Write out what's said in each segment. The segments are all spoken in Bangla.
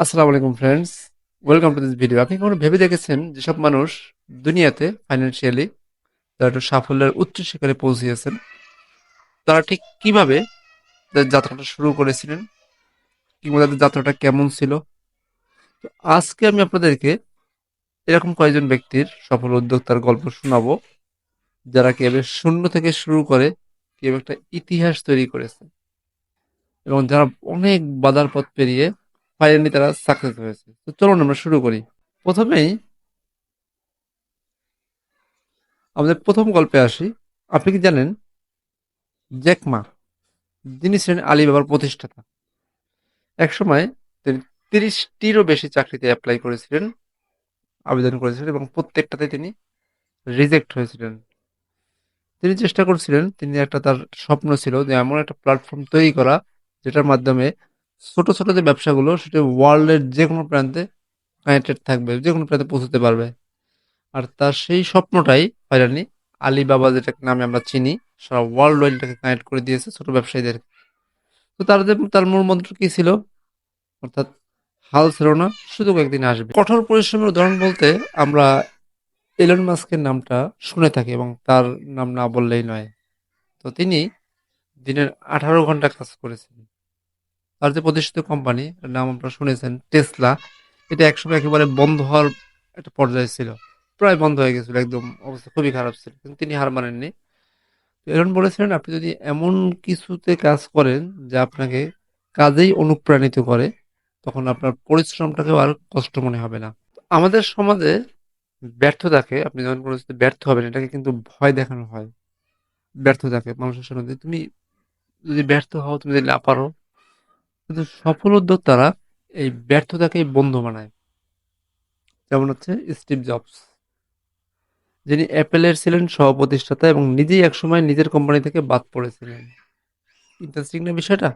আসসালামু আলাইকুম friends welcome to this video আপনি কখনো ভেবে দেখেছেন যেসব মানুষ দুনিয়াতে ফাইন্যান্সিয়ালি তারা একটু সাফল্যের উচ্চ শিখরে পৌঁছিয়েছেন? তারা ঠিক কীভাবে তাদের যাত্রাটা শুরু করেছিলেন? কিংবা তাদের যাত্রাটা কেমন ছিল? তো আজকে আমি আপনাদেরকে এরকম কয়েকজন ব্যক্তির সফল উদ্যোক্তার গল্প শোনাবো, যারা কীভাবে শূন্য থেকে শুরু করে কীভাবে একটা ইতিহাস তৈরি করেছে। এবং যারা অনেক বাধার পথ পেরিয়ে ফাইনালি তারা সাকসেস হয়েছে। তো চলুন আমরা শুরু করি। প্রথমেই আমাদের প্রথম গল্পে আসি। আপনি কি জানেন, জ্যাকমা যিনি ছিলেন আলিবাবার প্রতিষ্ঠাতা। এক সময় তিনি তিরিশটিরও বেশি চাকরিতে অ্যাপ্লাই করেছিলেন, আবেদন করেছিলেন এবং প্রত্যেকটাতে তিনি রিজেক্ট হয়েছিলেন। তিনি চেষ্টা করছিলেন, তিনি একটা তার স্বপ্ন ছিল যে এমন একটা প্ল্যাটফর্ম তৈরি করা, যেটার মাধ্যমে ছোট ছোট যে ব্যবসাগুলো, সেটা ওয়ার্ল্ডের যে কোনো প্রান্তে কানেক্টেড থাকবে যে কোনো প্রান্তে পৌঁছতে পারবে। আর তার সেই স্বপ্নটাই ফাইনালি আলিবাবা যেটা নামে আমরা চিনি, সারা ওয়ার্ল্ড ওয়াইড এটাকে কানেক্ট করে দিয়েছে ছোট ব্যবসায়ীদের। তো যে তার মূল মন্ত্র কি ছিল? অর্থাৎ হাল ছিল না সুযোগ একদিন আসবে। কঠোর পরিশ্রমের উদাহরণ বলতে আমরা এলন মাস্কের নামটা শুনে থাকি এবং তার নাম না বললেই নয়। তো তিনি দিনের আঠারো ঘণ্টা কাজ করেছেন। তার যে প্রতিষ্ঠিত কোম্পানি নাম আপনারা শুনেছেন, টেসলা। এটা একসময় একেবারে বন্ধ হওয়ার একটা পর্যায়ে ছিল। প্রায় বন্ধ হয়ে গেছিল, একদম অবস্থা খুবই খারাপ ছিল, কিন্তু তিনি হার মানেননি। এরকম বলেছিলেন, আপনি যদি এমন কিছুতে কাজ করেন যা আপনাকে কাজেই অনুপ্রাণিত করে, তখন আপনার পরিশ্রমটাকেও আর কষ্ট মনে হবে না। আমাদের সমাজে ব্যর্থতাকে, আপনি যখন কোনো কিছুতে ব্যর্থ হবেন, এটাকে কিন্তু ভয় দেখানো হয়। ব্যর্থতাকে মানুষের সামনে তুমি যদি ব্যর্থ হও, তুমি যদি না পারো কিন্তু সফল উদ্যোক্তারা এই ব্যর্থতাকেই বন্ধু বানায়। যেমন হচ্ছে স্টিভ জবস, যিনি অ্যাপেলের ছিলেন সহ-প্রতিষ্ঠাতা এবং নিজেই একসময় নিজের কোম্পানি থেকে বাদ পড়েছিলেন। ইন্টারেস্টিং না বিষয়টা?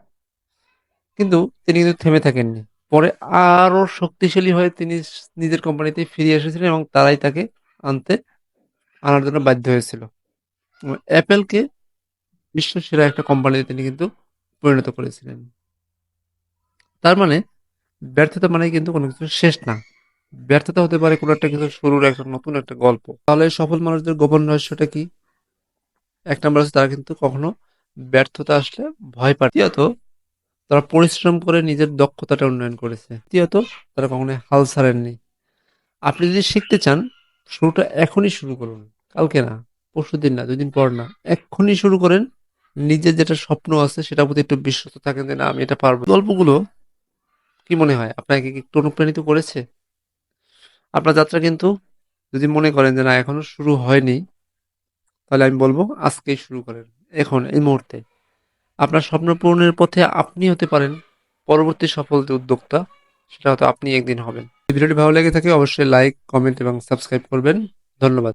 কিন্তু তিনি কিন্তু থেমে থাকেননি। পরে আরও শক্তিশালী হয়ে তিনি নিজের কোম্পানিতে ফিরে এসেছিলেন এবং তারাই তাকে আনতে, আনার জন্য বাধ্য হয়েছিল। অ্যাপেলকে বিশ্ব সেরা একটা কোম্পানিতে তিনি কিন্তু পরিণত করেছিলেন। তার মানে ব্যর্থতা মানে কিন্তু কোনো কিছু শেষ না। ব্যর্থতা হতে পারে কোনো একটা কিছু শুরুর একটা নতুন একটা গল্প। তাহলে সফল মানুষদের গোপন রহস্যটা কি? এক নম্বর আছে তারা কিন্তু কখনো ব্যর্থতা আসলে ভয় পায় দ্বিতীয়ত, তারা পরিশ্রম করে নিজের দক্ষতাটা উন্নয়ন করেছে। তৃতীয়ত, তারা কখনো হাল ছাড়েননি। আপনি যদি শিখতে চান, শুরুটা এখনই শুরু করুন। কালকে না, পরশু দিন না, দুদিন পর না, এক্ষুনি শুরু করেন। নিজের যেটা স্বপ্ন আছে, সেটার প্রতি একটু বিশ্বস্ত থাকেন যে, না, আমি এটা পারব গল্পগুলো কি মনে হয়? আপনাকে কি একটু অনুপ্রাণিত করেছে? আপনার যাত্রা কিন্তু যদি মনে করেন যে না, এখনও শুরু হয়নি, তাহলে আমি বলব আজকেই শুরু করেন, এখন, এই মুহূর্তে। আপনার স্বপ্ন পূরণের পথে আপনি হতে পারেন, পরবর্তী সফল যে উদ্যোক্তা, সেটা হয়তো আপনি একদিন হবেন। ভিডিওটি ভালো লেগে থাকে, অবশ্যই লাইক কমেন্ট এবং সাবস্ক্রাইব করবেন। ধন্যবাদ।